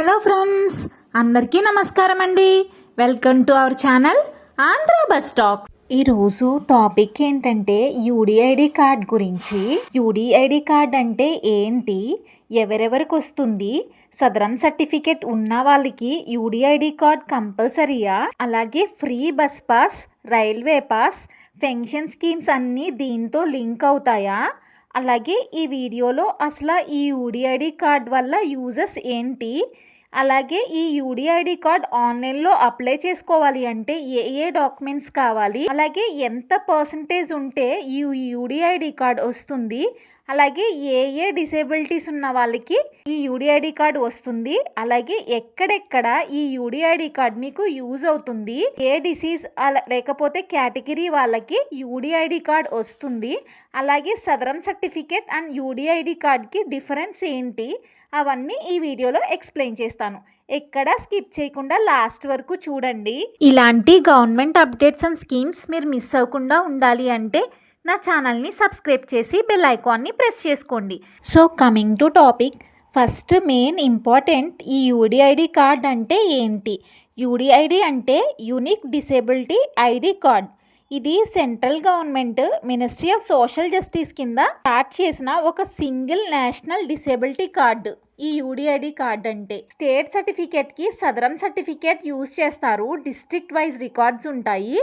Hello friends అందరికీ నమస్కారం అండి welcome to our channel Andhra bus talks ఈరోజు టాపిక్ ఏంటంటే యూడిఐడి కార్డ్ గురించి. యూడిఐడి కార్డ్ అంటే ఏంటి? ఎవరెవరికి వస్తుంది? సదరం సర్టిఫికేట్ ఉన్న వాళ్ళకి యూడిఐడి కార్డ్ కంపల్సరీయా? అలాగే free bus pass railway pass pension schemes అన్నీ దీంతో లింక్ అవుతాయా? అలాగే ఈ వీడియోలో అసలు ఈ యూడిఐడి కార్డ్ వల్ల యూజెస్ ఏంటి? అలాగే ఈ యూడిఐడి కార్డ్ ఆన్లైన్లో అప్లై చేసుకోవాలి అంటే ఏ ఏ డాక్యుమెంట్స్ కావాలి? అలాగే ఎంత పర్సంటేజ్ ఉంటే ఈ యూడిఐడి కార్డ్ వస్తుంది? అలాగే ఏ ఏ డిసేబిలిటీస్ ఉన్న వాళ్ళకి ఈ యూడిఐడి కార్డ్ వస్తుంది అలాగే ఎక్కడెక్కడ ఈ యూడిఐడి కార్డ్ మీకు యూజ్ అవుతుంది ఏ డిసీజ్ అలా లేకపోతే కేటగిరీ వాళ్ళకి యూడిఐడి కార్డ్ వస్తుంది అలాగే సదరం సర్టిఫికేట్ అండ్ యూడిఐడి కార్డ్కి డిఫరెన్స్ ఏంటి అవన్నీ ఈ వీడియోలో ఎక్స్ప్లెయిన్ చేస్తాను. ఎక్కడ స్కిప్ చేయకుండా లాస్ట్ వరకు చూడండి. ఇలాంటి గవర్నమెంట్ అప్డేట్స్ అండ్ స్కీమ్స్ మీరు మిస్ అవ్వకుండా ఉండాలి అంటే నా ఛానల్ని సబ్స్క్రైబ్ చేసి బెల్ ఐకాన్ని ప్రెస్ చేసుకోండి. So coming to topic. First main important ఈ యూడిఐడి కార్డ్ అంటే ఏంటి? యూడిఐడి అంటే యూనిక్ డిసేబిలిటీ ఐడి కార్డ్. ఇది central government ministry of social justice కింద స్టార్ట్ చేసిన ఒక సింగిల్ నేషనల్ డిసేబిలిటీ కార్డు. ఈ యూడిఐడి కార్డ్ అంటే స్టేట్ సర్టిఫికేట్కి సదరం సర్టిఫికేట్ యూజ్ చేస్తారు. డిస్ట్రిక్ట్ వైజ్ రికార్డ్స్ ఉంటాయి.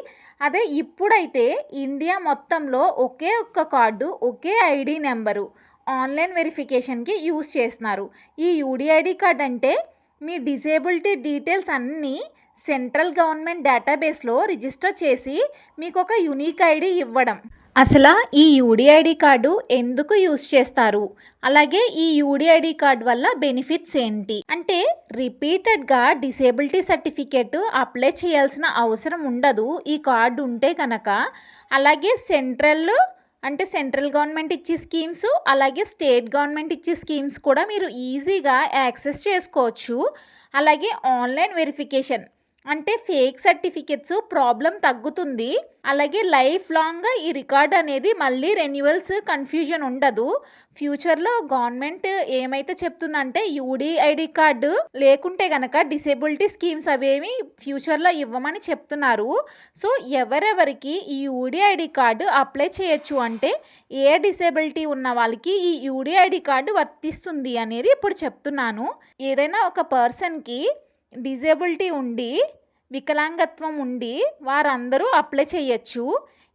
అదే ఇప్పుడైతే ఇండియా మొత్తంలో ఒకే ఒక్క కార్డు ఒకే ఐడి నెంబరు ఆన్లైన్ వెరిఫికేషన్కి యూజ్ చేస్తున్నారు. ఈ యూడిఐడి కార్డ్ అంటే మీ డిజేబిలిటీ డీటెయిల్స్ అన్నీ సెంట్రల్ గవర్నమెంట్ డేటాబేస్లో రిజిస్టర్ చేసి మీకు ఒక యునీక్ ఐడి ఇవ్వడం. అసలు ఈ యూడిఐడి కార్డు ఎందుకు యూస్ చేస్తారు? అలాగే ఈ యూడిఐడి కార్డు వల్ల బెనిఫిట్స్ ఏంటి? అంటే రిపీటెడ్గా డిసేబిలిటీ సర్టిఫికేట్ అప్లై చేయాల్సిన అవసరం ఉండదు ఈ కార్డు ఉంటే కనుక అలాగే సెంట్రల్ అంటే సెంట్రల్ గవర్నమెంట్ ఇచ్చే స్కీమ్స్ అలాగే స్టేట్ గవర్నమెంట్ ఇచ్చే స్కీమ్స్ కూడా మీరు ఈజీగా యాక్సెస్ చేసుకోవచ్చు. అలాగే ఆన్లైన్ వెరిఫికేషన్ అంటే ఫేక్ సర్టిఫికెట్స్ ప్రాబ్లం తగ్గుతుంది. అలాగే లైఫ్ లాంగ్గా ఈ రికార్డ్ అనేది మళ్ళీ రెన్యువల్స్ కన్ఫ్యూజన్ ఉండదు. ఫ్యూచర్లో గవర్నమెంట్ ఏమైతే చెప్తుందంటే యూడిఐడి కార్డు లేకుంటే గనక డిసేబిలిటీ స్కీమ్స్ అవేమి ఫ్యూచర్లో ఇవ్వమని చెప్తున్నారు. సో ఎవరెవరికి ఈ యూడిఐడి కార్డు అప్లై చేయొచ్చు అంటే ఏ డిసేబిలిటీ ఉన్న వాళ్ళకి ఈ యూడిఐడి కార్డు వర్తిస్తుంది అనేది ఇప్పుడు చెప్తున్నాను. ఏదైనా ఒక పర్సన్కి డిజేబిలిటీ ఉండి వికలాంగత్వం ఉండి వారందరూ అప్లై చేయొచ్చు.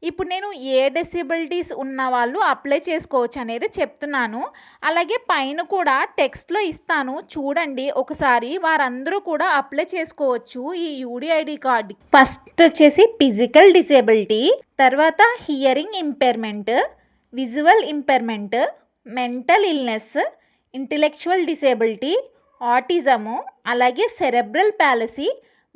ఇప్పుడు నేను ఏ డిసేబిలిటీస్ ఉన్న వాళ్ళు అప్లై చేసుకోవచ్చు అనేది చెప్తున్నాను. అలాగే పైన కూడా టెక్స్ట్లో ఇస్తాను. చూడండి ఒకసారి వారందరూ కూడా అప్లై చేసుకోవచ్చు ఈ యూడిఐడి కార్డ్. ఫస్ట్ వచ్చేసి ఫిజికల్ డిసేబిలిటీ తర్వాత hearing impairment visual impairment mental illness intellectual disability autism అలాగే సెరెబ్రల్ ప్యాలసీ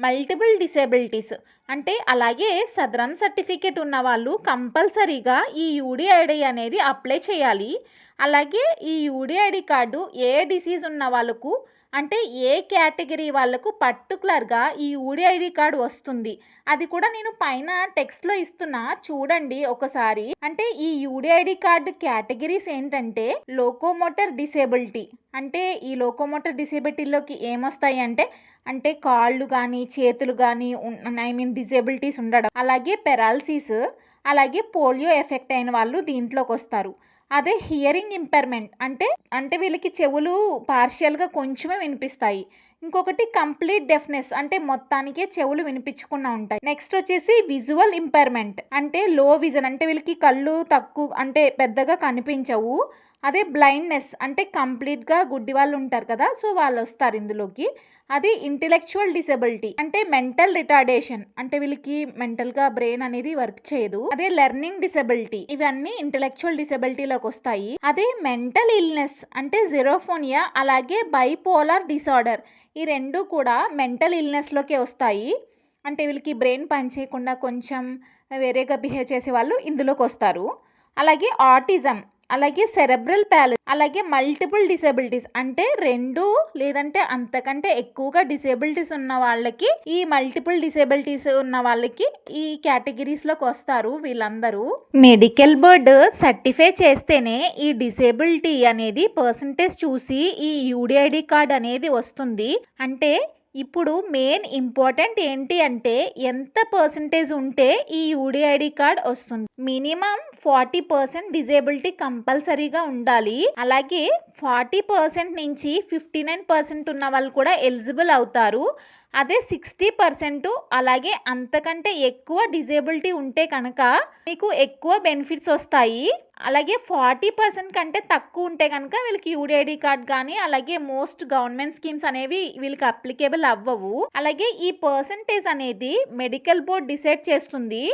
మల్టిపుల్ డిసేబిలిటీస్ అంటే అలాగే సదరం సర్టిఫికేట్ ఉన్న వాళ్ళు కంపల్సరీగా ఈ యూడిఐడి అనేది అప్లై చేయాలి. అలాగే ఈ యూడిఐడి కార్డు ఏ డిసీజ్ ఉన్న వాళ్ళకు అంటే ఏ కేటగిరీ వాళ్ళకు పర్టికులర్గా ఈ యూడిఐడి కార్డు వస్తుంది. అది కూడా నేను పైన టెక్స్ట్లో ఇస్తున్నా. చూడండి ఒకసారి. అంటే ఈ యూడిఐడి కార్డు కేటగిరీస్ ఏంటంటే లోకోమోటర్ డిసేబిలిటీ. అంటే ఈ లోకోమోటర్ డిసేబిలిటీలోకి ఏమొస్తాయి అంటే అంటే కాళ్ళు కానీ చేతులు కానీ ఐ మీన్ డిజేబిలిటీస్ ఉండడం. అలాగే పెరాలసిస్ అలాగే పోలియో ఎఫెక్ట్ అయిన వాళ్ళు దీంట్లోకి వస్తారు. అదే హియరింగ్ ఇంపైర్మెంట్ అంటే అంటే వీళ్ళకి చెవులు పార్షియల్గా కొంచెమే వినిపిస్తాయి. ఇంకొకటి కంప్లీట్ డెఫ్నెస్ అంటే మొత్తానికే చెవులు వినిపించకుండా ఉంటాయి. నెక్స్ట్ వచ్చేసి విజువల్ ఇంపైర్మెంట్ అంటే లో విజన్ అంటే వీళ్ళకి కళ్ళు తక్కువ అంటే పెద్దగా కనిపించవు. అదే బ్లైండ్నెస్ అంటే కంప్లీట్గా గుడ్డి వాళ్ళు ఉంటారు కదా సో వాళ్ళు వస్తారు ఇందులోకి. అది ఇంటెలెక్చువల్ డిసెబిలిటీ అంటే మెంటల్ రిటార్డేషన్ అంటే వీళ్ళకి మెంటల్గా బ్రెయిన్ అనేది వర్క్ చేయదు. అదే లెర్నింగ్ డిసెబిలిటీ ఇవన్నీ ఇంటెలెక్చువల్ డిసెబిలిటీలోకి వస్తాయి. అదే మెంటల్ ఇల్నెస్ అంటే జెరోఫోనియా అలాగే బైపోలార్ డిసార్డర్ ఈ రెండు కూడా మెంటల్ ఇల్నెస్లోకి వస్తాయి. అంటే వీళ్ళకి బ్రెయిన్ పనిచేయకుండా కొంచెం వేరేగా బిహేవ్ చేసే వాళ్ళు ఇందులోకి వస్తారు. అలాగే ఆటిజం అలాగే సెరెబ్రల్ ప్యాలెస్ అలాగే మల్టిపుల్ డిసేబిలిటీస్ అంటే రెండు లేదంటే అంతకంటే ఎక్కువగా డిసేబిలిటీస్ ఉన్న వాళ్ళకి ఈ మల్టిపుల్ డిసేబిలిటీస్ ఉన్న వాళ్ళకి ఈ కేటగిరీస్లోకి వస్తారు వీళ్ళందరూ. మెడికల్ బోర్డ్ సర్టిఫై చేస్తేనే ఈ డిసేబిలిటీ అనేది పర్సంటేజ్ చూసి ఈ యూడిఐడి కార్డ్ అనేది వస్తుంది. అంటే ఇప్పుడు మెయిన్ ఇంపార్టెంట్ ఏంటి అంటే ఎంత పర్సంటేజ్ ఉంటే ఈ యూడిఐడి కార్డ్ వస్తుంది. మినిమం ఫార్టీ పర్సెంట్ డిజేబిలిటీ కంపల్సరీగా ఉండాలి. అలాగే ఫార్టీ పర్సెంట్ నుంచి ఫిఫ్టీ నైన్ పర్సెంట్ ఉన్న వాళ్ళు కూడా ఎలిజిబుల్ అవుతారు. అదే సిక్స్టీ పర్సెంట్ అలాగే అంతకంటే ఎక్కువ డిజేబిలిటీ ఉంటే కనుక మీకు ఎక్కువ బెనిఫిట్స్ వస్తాయి. అలాగే ఫార్టీ పర్సెంట్ కంటే తక్కువ ఉంటే కనుక వీళ్ళకి యూడిఐడి కార్డ్ కానీ అలాగే మోస్ట్ గవర్నమెంట్ స్కీమ్స్ అనేవి వీళ్ళకి అప్లికేబుల్ అవ్వవు. అలాగే ఈ పర్సంటేజ్ అనేది మెడికల్ బోర్డ్ డిసైడ్ చేస్తుంది.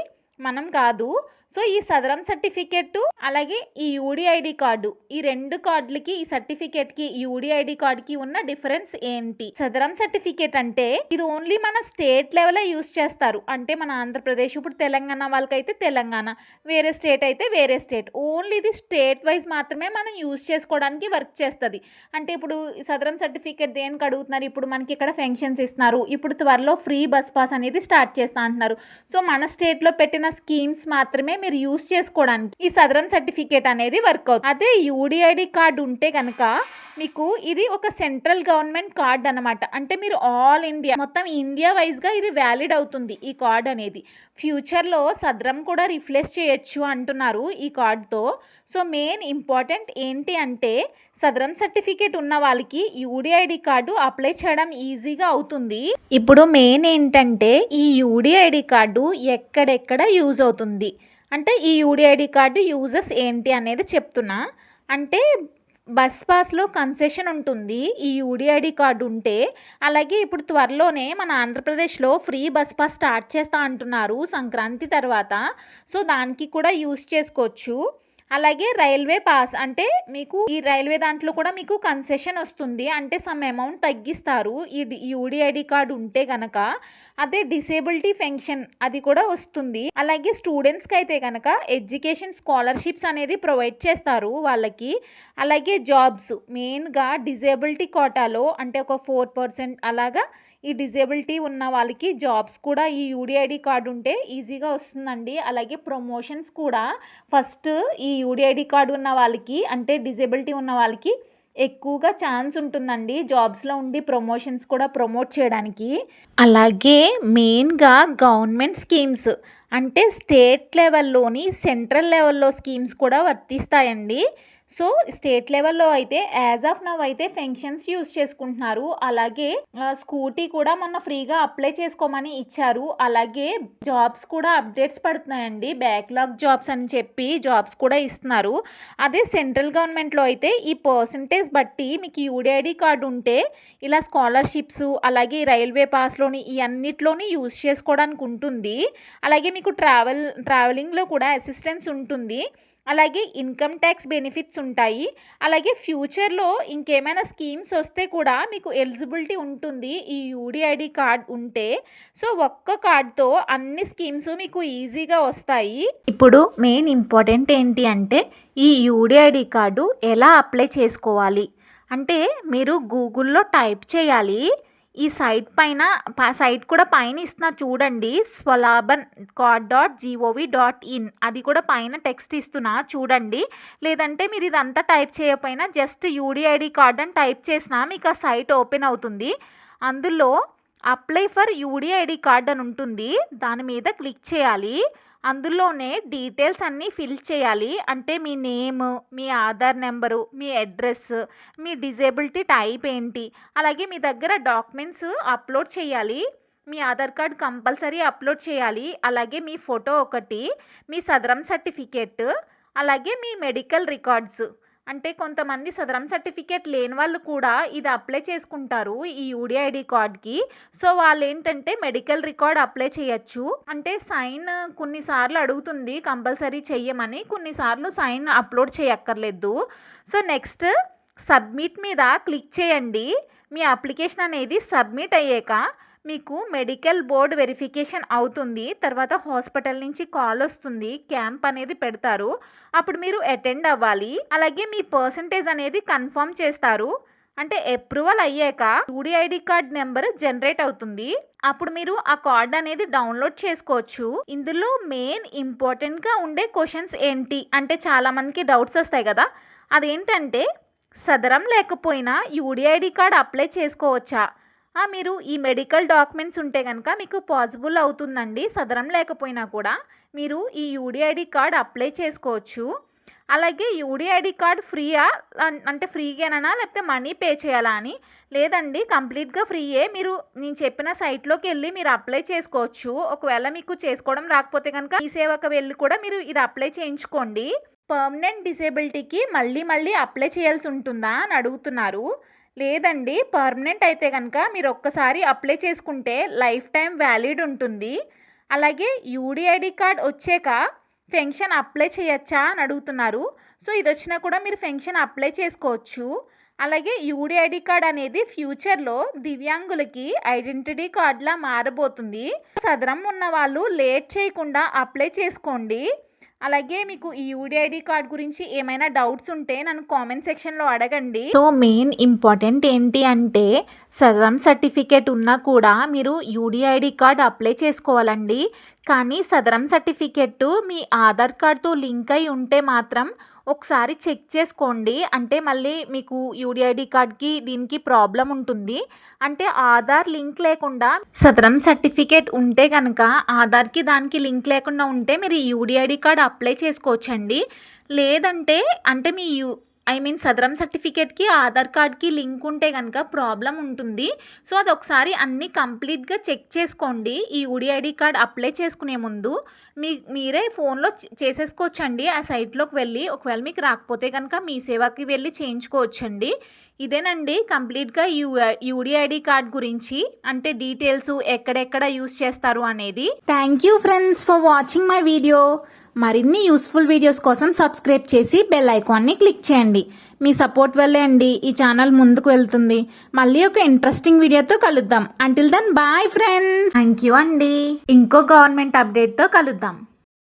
మనం కాదు. సో ఈ సదరం సర్టిఫికెట్ అలాగే ఈ యూడిఐడి కార్డు. ఈ రెండు కార్డులకి ఈ సర్టిఫికెట్కి ఈ యూడిఐడి కార్డుకి ఉన్న డిఫరెన్స్ ఏంటి? సదరం సర్టిఫికెట్ అంటే ఇది ఓన్లీ మన స్టేట్ లెవెల్ యూస్ చేస్తారు. అంటే మన ఆంధ్రప్రదేశ్ ఇప్పుడు తెలంగాణ వాళ్ళకైతే తెలంగాణ వేరే స్టేట్ అయితే వేరే స్టేట్. ఓన్లీ ఇది స్టేట్ వైజ్ మాత్రమే మనం యూస్ చేసుకోవడానికి వర్క్ చేస్తుంది. అంటే ఇప్పుడు సదరం సర్టిఫికేట్ దేనికి అడుగుతున్నారు? ఇప్పుడు మనకి ఇక్కడ ఫెన్షన్స్ ఇస్తున్నారు. ఇప్పుడు త్వరలో ఫ్రీ బస్ పాస్ అనేది స్టార్ట్ చేస్తా అంటున్నారు. సో మన స్టేట్లో పెట్టిన స్కీమ్స్ మాత్రమే మీరు యూస్ చేసుకోవడానికి ఈ సదరం సర్టిఫికేట్ అనేది వర్క్ అవుతుంది. అదే యూడిఐడి కార్డు ఉంటే కనుక మీకు ఇది ఒక సెంట్రల్ గవర్నమెంట్ కార్డ్ అనమాట అంటే మీరు ఆల్ ఇండియా మొత్తం ఇండియా వైజ్గా ఇది వ్యాలిడ్ అవుతుంది ఈ కార్డ్ అనేది. ఫ్యూచర్లో సదరం కూడా రిప్లేస్ చేయొచ్చు అంటున్నారు ఈ కార్డ్తో సో మెయిన్ ఇంపార్టెంట్ ఏంటి అంటే సదరం సర్టిఫికేట్ ఉన్న వాళ్ళకి యూడిఐడి కార్డు అప్లై చేయడం ఈజీగా అవుతుంది. ఇప్పుడు మెయిన్ ఏంటంటే ఈ యూడిఐడి కార్డు ఎక్కడెక్కడ యూజ్ అవుతుంది? అంటే ఈ యూడిఐడి కార్డు యూజెస్ ఏంటి అనేది చెప్తున్నా. అంటే బస్ పాస్లో కన్సెషన్ ఉంటుంది. ఈ యూడిఐడి కార్డు ఉంటే అలాగే ఇప్పుడు త్వరలోనే మన ఆంధ్రప్రదేశ్లో ఫ్రీ బస్ పాస్ స్టార్ట్ చేస్తా అంటున్నారు సంక్రాంతి తర్వాత. సో దానికి కూడా యూస్ చేసుకోవచ్చు. అలాగే రైల్వే పాస్ అంటే మీకు ఈ రైల్వే దాంట్లో కూడా మీకు కన్సెషన్ వస్తుంది. అంటే సమ్ అమౌంట్ తగ్గిస్తారు. ఈ యూడిఐడి కార్డు ఉంటే గనక అదే డిసేబిలిటీ పెన్షన్ అది కూడా వస్తుంది. అలాగే స్టూడెంట్స్కి అయితే కనుక ఎడ్యుకేషన్ స్కాలర్షిప్స్ అనేది ప్రొవైడ్ చేస్తారు వాళ్ళకి. అలాగే జాబ్స్ మెయిన్గా డిజేబిలిటీ కోటాలో అంటే ఒక ఫోర్ పర్సెంట్ అలాగా ఈ డిజేబిలిటీ ఉన్న వాళ్ళకి జాబ్స్ కూడా ఈ యూడిఐడి కార్డు ఉంటే ఈజీగా వస్తుందండి. అలాగే ప్రమోషన్స్ కూడా ఫస్ట్ ఈ యూడిఐడి కార్డు ఉన్న వాళ్ళకి అంటే డిజేబిలిటీ ఉన్న వాళ్ళకి ఎక్కువగా ఛాన్స్ ఉంటుందండి జాబ్స్లో ఉండి ప్రమోషన్స్ కూడా ప్రమోట్ చేయడానికి. అలాగే మెయిన్గా గవర్నమెంట్ స్కీమ్స్ అంటే స్టేట్ లెవెల్లోని సెంట్రల్ లెవెల్లో స్కీమ్స్ కూడా వర్తిస్తాయండి. సో స్టేట్ లెవెల్లో అయితే యాజ్ ఆఫ్ నవ్ అయితే ఫెన్షన్స్ యూస్ చేసుకుంటున్నారు. అలాగే స్కూటీ కూడా మొన్న ఫ్రీగా అప్లై చేసుకోమని ఇచ్చారు. అలాగే జాబ్స్ కూడా అప్డేట్స్ పడుతున్నాయండి. బ్యాక్లాగ్ జాబ్స్ అని చెప్పి జాబ్స్ కూడా ఇస్తున్నారు. అదే సెంట్రల్ గవర్నమెంట్లో అయితే ఈ పర్సంటేజ్ బట్టి మీకు యూడిఐడి కార్డు ఉంటే ఇలా స్కాలర్షిప్స్ అలాగే రైల్వే పాస్లోని ఈ అన్నిట్లోని యూస్ చేసుకోవడానికి ఉంటుంది. అలాగే మీకు ట్రావెల్ ట్రావెలింగ్లో కూడా అసిస్టెన్స్ ఉంటుంది. అలాగే ఇన్కమ్ ట్యాక్స్ బెనిఫిట్స్ ఉంటాయి. అలాగే ఫ్యూచర్లో ఇంకేమైనా స్కీమ్స్ వస్తే కూడా మీకు ఎలిజిబిలిటీ ఉంటుంది. ఈ యూడిఐడి కార్డ్ ఉంటే. సో ఒక్క కార్డ్తో అన్ని స్కీమ్స్ మీకు ఈజీగా వస్తాయి. ఇప్పుడు మెయిన్ ఇంపార్టెంట్ ఏంటి అంటే ఈ యూడిఐడి కార్డు ఎలా అప్లై చేసుకోవాలి? అంటే మీరు గూగుల్లో టైప్ చేయాలి. ఈ సైట్ పైన ప- సైట్ కూడా పైన ఇస్తున్నా చూడండి. స్వలాభన్ కాడ్ డాట్ జీఓవి డాట్ ఇన్. అది కూడా పైన టెక్స్ట్ ఇస్తున్నా చూడండి. లేదంటే మీరు ఇదంతా టైప్ చేయకపోయినా జస్ట్ యూడిఐడి కార్డ్ అని టైప్ చేసినా మీకు ఆ సైట్ ఓపెన్ అవుతుంది. అందులో అప్లై ఫర్ యూడిఐడి కార్డ్ అని ఉంటుంది. దాని మీద క్లిక్ చేయాలి. అందులోనే డీటెయిల్స్ అన్నీ ఫిల్ చేయాలి. అంటే మీ నేమ్ మీ ఆధార్ నెంబరు మీ అడ్రస్ మీ డిజేబిలిటీ టైప్ ఏంటి? అలాగే మీ దగ్గర డాక్యుమెంట్స్ అప్లోడ్ చేయాలి. మీ ఆధార్ కార్డ్ కంపల్సరీ అప్లోడ్ చేయాలి. అలాగే మీ ఫోటో ఒకటి మీ సదరం సర్టిఫికేట్ అలాగే మీ మెడికల్ రికార్డ్స్. అంటే కొంతమంది సదరం సర్టిఫికేట్ లేని వాళ్ళు కూడా ఇది అప్లై చేసుకుంటారు ఈ యూడిఐడి కార్డ్కి. సో వాళ్ళు ఏంటంటే మెడికల్ రికార్డ్ అప్లై చేయొచ్చు. అంటే సైన్ కొన్నిసార్లు అడుగుతుంది కంపల్సరీ చెయ్యమని. కొన్నిసార్లు సైన్ అప్లోడ్ చేయక్కర్లేదు. సో నెక్స్ట్ సబ్మిట్ మీద క్లిక్ చేయండి. మీ అప్లికేషన్ అనేది సబ్మిట్ అయ్యాక మీకు మెడికల్ బోర్డ్ వెరిఫికేషన్ అవుతుంది. తర్వాత హాస్పిటల్ నుంచి కాల్ వస్తుంది. క్యాంప్ అనేది పెడతారు. అప్పుడు మీరు అటెండ్ అవ్వాలి. అలాగే మీ పర్సంటేజ్ అనేది కన్ఫర్మ్ చేస్తారు. అంటే అప్రూవల్ అయ్యాక యూడిఐడి కార్డ్ నెంబర్ జనరేట్ అవుతుంది. అప్పుడు మీరు ఆ కార్డ్ అనేది డౌన్లోడ్ చేసుకోవచ్చు. ఇందులో మెయిన్ ఇంపార్టెంట్గా ఉండే క్వశ్చన్స్ ఏంటి? అంటే చాలా మందికి డౌట్స్ వస్తాయి కదా. అదేంటంటే సదరం లేకపోయినా యూడిఐడి కార్డ్ అప్లై చేసుకోవచ్చా? మీరు ఈ మెడికల్ డాక్యుమెంట్స్ ఉంటే కనుక మీకు పాసిబుల్ అవుతుందండి. సదరం లేకపోయినా కూడా మీరు ఈ యూడిఐడి కార్డ్ అప్లై చేసుకోవచ్చు. అలాగే యూడిఐడి కార్డ్ ఫ్రీయా? అంటే ఫ్రీగానా లేకపోతే మనీ పే చేయాలా అని? లేదండి కంప్లీట్గా ఫ్రీయే. మీరు నేను చెప్పిన సైట్లోకి వెళ్ళి మీరు అప్లై చేసుకోవచ్చు. ఒకవేళ మీకు చేసుకోవడం రాకపోతే కనుక ఈ సేవకు వెళ్ళి కూడా మీరు ఇది అప్లై చేయించుకోండి. పర్మనెంట్ డిసేబిలిటీకి మళ్ళీ మళ్ళీ అప్లై చేయాల్సి ఉంటుందా అని అడుగుతున్నారు. లేదండి పర్మనెంట్ అయితే కనుక మీరు ఒక్కసారి అప్లై చేసుకుంటే లైఫ్ టైం వ్యాలిడ్ ఉంటుంది. అలాగే యూడిఐడి కార్డ్ వచ్చాక పెన్షన్ అప్లై చేయొచ్చా అని అడుగుతున్నారు. సో ఇది వచ్చినా కూడా మీరు పెన్షన్ అప్లై చేసుకోవచ్చు. అలాగే యూడిఐడి కార్డ్ అనేది ఫ్యూచర్లో దివ్యాంగులకి ఐడెంటిటీ కార్డ్లా మారబోతుంది. సదరం ఉన్న వాళ్ళు లేట్ చేయకుండా అప్లై చేసుకోండి. అలాగే మీకు ఈ యూడిఐడి కార్డ్ గురించి ఏమైనా డౌట్స్ ఉంటే నన్ను కామెంట్ సెక్షన్లో అడగండి. సో మెయిన్ ఇంపార్టెంట్ ఏంటి అంటే సదరం సర్టిఫికేట్ ఉన్నా కూడా మీరు యూడిఐడి కార్డ్ అప్లై చేసుకోవాలండి. కానీ సదరం సర్టిఫికెట్టు మీ ఆధార్ కార్డ్తో లింక్ అయి ఉంటే మాత్రం ఒకసారి చెక్ చేసుకోండి. అంటే మళ్ళీ మీకు యూడిఐడి కార్డ్కి దీనికి ప్రాబ్లం ఉంటుంది. అంటే ఆధార్ లింక్ లేకుండా సదరం సర్టిఫికేట్ ఉంటే కనుక ఆధార్కి దానికి లింక్ లేకుండా ఉంటే మీరు యూడిఐడి కార్డ్ అప్లై చేసుకోవచ్చండి. లేదంటే అంటే మీ యూ ఐ మీన్ సదరం సర్టిఫికేట్కి ఆధార్ కార్డ్కి లింక్ ఉంటే కనుక ప్రాబ్లం ఉంటుంది. సో అది ఒకసారి అన్నీ కంప్లీట్గా చెక్ చేసుకోండి. ఈ యూడిఐడి కార్డ్ అప్లై చేసుకునే ముందు మీ మీరే ఫోన్లో చేసేసుకోవచ్చండి. ఆ సైట్లోకి వెళ్ళి ఒకవేళ మీకు రాకపోతే కనుక మీ సేవకి వెళ్ళి చేయించుకోవచ్చండి. ఇదేనండి కంప్లీట్గా యూ యూడిఐడి కార్డ్ గురించి అంటే డీటెయిల్స్ ఎక్కడెక్కడ యూస్ చేస్తారు అనేది. Thank you friends for watching my video. మరిన్ని యూస్ఫుల్ వీడియోస్ కోసం సబ్స్క్రైబ్ చేసి బెల్ ఐకాన్ని క్లిక్ చేయండి. మీ సపోర్ట్ వల్లే అండి ఈ ఛానల్ ముందుకు వెళ్తుంది. మళ్ళీ ఒక ఇంట్రెస్టింగ్ వీడియోతో కలుద్దాం. Until then bye friends thank you అండి. ఇంకో గవర్నమెంట్ అప్డేట్తో కలుద్దాం.